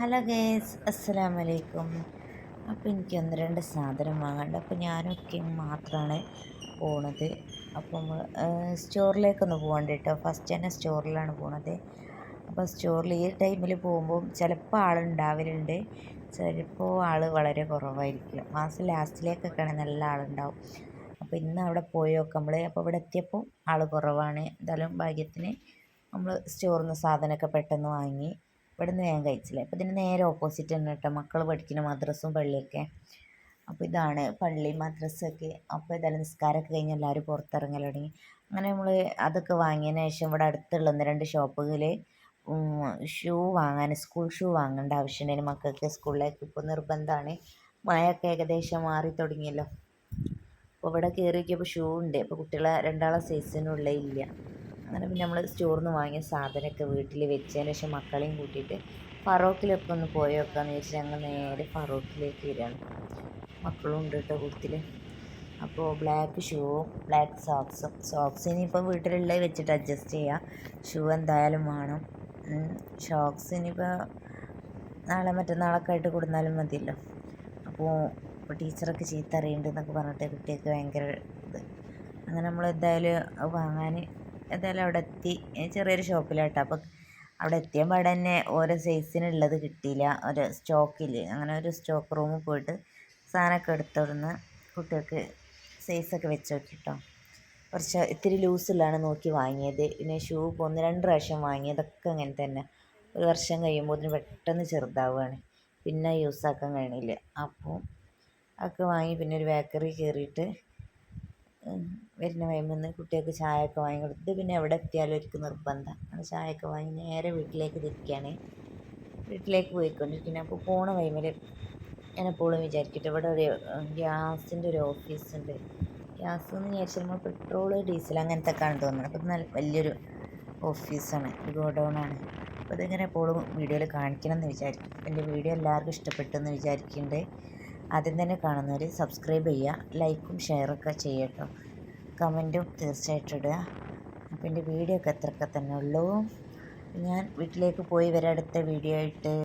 Hello guys അസ്സലാം വലൈക്കും അപ്പോൾ എനിക്ക് ഒന്ന് രണ്ട് സാധനം വാങ്ങാണ്ട്. അപ്പോൾ ഞാനൊക്കെ മാത്രമാണ് പോണത്. അപ്പം സ്റ്റോറിലേക്കൊന്ന് പോകണ്ട കേട്ടോ ഫസ്റ്റ് തന്നെ സ്റ്റോറിലാണ് പോണത്. അപ്പോൾ സ്റ്റോറിൽ ഈ ടൈമിൽ പോകുമ്പോൾ ചിലപ്പോൾ ആളുണ്ടാവലുണ്ട്. ചിലപ്പോൾ ആൾ വളരെ കുറവായിരിക്കും. മാസം ലാസ്റ്റിലേക്കൊക്കെയാണ് നല്ല ആളുണ്ടാവും. അപ്പോൾ ഇന്ന് അവിടെ പോയി നോക്കാം അപ്പോൾ ഇവിടെ എത്തിയപ്പോൾ ആൾ കുറവാണ്. എന്തായാലും ഭാഗ്യത്തിന് നമ്മൾ സ്റ്റോറിൽ നിന്ന് സാധനമൊക്കെ പെട്ടെന്ന് വാങ്ങി. ഇവിടെ നിന്ന് വേഗം കഴിച്ചില്ല. അപ്പോൾ ഇതിന് നേരെ ഓപ്പോസിറ്റ് തന്നെ കേട്ടോ മക്കൾ പഠിക്കുന്ന മദ്രസും പള്ളിയൊക്കെ. അപ്പോൾ ഇതാണ് പള്ളി മദ്രസൊക്കെ അപ്പോൾ ഏതായാലും നിസ്കാരമൊക്കെ കഴിഞ്ഞ് എല്ലാവരും പുറത്തിറങ്ങൽ തുടങ്ങി. അങ്ങനെ നമ്മൾ അതൊക്കെ വാങ്ങിയതിന് ശേഷം ഇവിടെ അടുത്തുള്ള ഒന്ന് രണ്ട് ഷോപ്പുകളിൽ ഷൂ വാങ്ങാൻ സ്കൂൾ ഷൂ വാങ്ങേണ്ട ആവശ്യമുണ്ടായിരുന്നു മക്കൾക്ക് സ്കൂളിലേക്ക് ഇപ്പോൾ നിർബന്ധമാണ്. മഴയൊക്കെ ഏകദേശം മാറി തുടങ്ങിയല്ലോ. അപ്പോൾ ഇവിടെ കയറി നോക്കിയപ്പോൾ ഷൂ ഉണ്ട്. അപ്പോൾ കുട്ടികളെ രണ്ടാളെ സൈസിനുള്ള ഇല്ല. അങ്ങനെ പിന്നെ നമ്മൾ സ്റ്റോറിൽ നിന്ന് വാങ്ങിയ സാധനമൊക്കെ വീട്ടിൽ വെച്ചതിന് ശേഷം മക്കളെയും കൂട്ടിയിട്ട് ഫറോക്കിലൊക്കെ ഒന്ന് പോയി വെക്കാമെന്ന് വെച്ചാൽ ഞങ്ങൾ നേരെ ഫറോക്കിലേക്ക് വരികയാണ് മക്കളും ഉണ്ട് കേട്ടോ കൂട്ടത്തിൽ അപ്പോൾ ബ്ലാക്ക് ഷൂവും ബ്ലാക്ക് സോക്സും സോക്സ് ഇനിയിപ്പോൾ വീട്ടിലുള്ളത് വെച്ചിട്ട് അഡ്ജസ്റ്റ് ചെയ്യാം. ഷൂ എന്തായാലും വേണം. ഷോക്സ് ഇനിയിപ്പോൾ നാളെ മറ്റന്നാളൊക്കെ ആയിട്ട് കൊടുത്താലും മതിയല്ലോ. അപ്പോൾ ഇപ്പോൾ ടീച്ചറൊക്കെ ചീത്ത അറിയുന്നുണ്ട് പറഞ്ഞിട്ട് കുട്ടിയൊക്കെ ഭയങ്കര ഇത്. അങ്ങനെ നമ്മൾ എന്തായാലും വാങ്ങാൻ എന്തായാലും അവിടെ എത്തി. ചെറിയൊരു ഷോപ്പിലാട്ടോ. അപ്പോൾ അവിടെ എത്തിയ പാടെ തന്നെ ഓരോ സൈസിനുള്ളത് കിട്ടിയില്ല. ഒരു സ്റ്റോക്കിൽ അങ്ങനെ ഒരു സ്റ്റോക്ക് റൂമിൽ പോയിട്ട് സാധനമൊക്കെ എടുത്തോടുന്ന് കുട്ടികൾക്ക് സൈസൊക്കെ വെച്ച് നോക്കിട്ടോ. കുറച്ച് ഇത്തിരി ലൂസുള്ളതാണ് നോക്കി വാങ്ങിയത്. പിന്നെ ഷൂ ഒന്ന് രണ്ട് പ്രാവശ്യം വാങ്ങിയതൊക്കെ അങ്ങനെ തന്നെ. ഒരു വർഷം കഴിയുമ്പോൾ ഇതിന് പെട്ടെന്ന് ചെറുതാവുകയാണ്. പിന്നെ യൂസാക്കാൻ കഴിയണില്ല. അപ്പോൾ അതൊക്കെ വാങ്ങി പിന്നെ ഒരു ബേക്കറി കയറിയിട്ട് വരുന്ന വൈകുന്ന കുട്ടികൾക്ക് ചായയൊക്കെ വാങ്ങി കൊടുത്ത് പിന്നെ എവിടെ എത്തിയാലും ഒരിക്കൽ നിർബന്ധം. അങ്ങനെ ചായയൊക്കെ വാങ്ങി നേരെ വീട്ടിലേക്ക് തിരിക്കുകയാണ് വീട്ടിലേക്ക് പോയിക്കൊണ്ടിരിക്കുന്നത് അപ്പോൾ പോണ വൈമിൽ ഞാൻ എപ്പോഴും വിചാരിക്കട്ടെ ഇവിടെ ഒരു ഗ്യാസിന്റെ ഒരു ഓഫീസുണ്ട്. ഗ്യാസ് എന്ന് വിചാരിച്ചാൽ നമ്മൾ പെട്രോൾ ഡീസൽ അങ്ങനത്തെ ഒക്കെ ആണ് തോന്നുന്നത് അപ്പോൾ നല്ല വലിയൊരു ഓഫീസാണ് ഗോഡൗണാണ്. അപ്പോൾ അതിങ്ങനെ എപ്പോഴും വീഡിയോയിൽ കാണിക്കണം എന്ന് വിചാരിക്കും. എന്റെ വീഡിയോ എല്ലാവർക്കും ഇഷ്ടപ്പെട്ടു എന്ന് വിചാരിക്കുന്നുണ്ട്. ആദ്യം തന്നെ കാണുന്നവർ സബ്സ്ക്രൈബ് ചെയ്യുക ലൈക്കും ഷെയറൊക്കെ ചെയ്യട്ടോ. കമന്റും തീർച്ചയായിട്ടും ഇടുക. അപ്പം എന്റെ വീഡിയോ ഒക്കെ അത്രയൊക്കെ തന്നെ ഉള്ളൂ. ഞാൻ വീട്ടിലേക്ക് പോയി വരാം. അടുത്ത വീഡിയോ ആയിട്ട്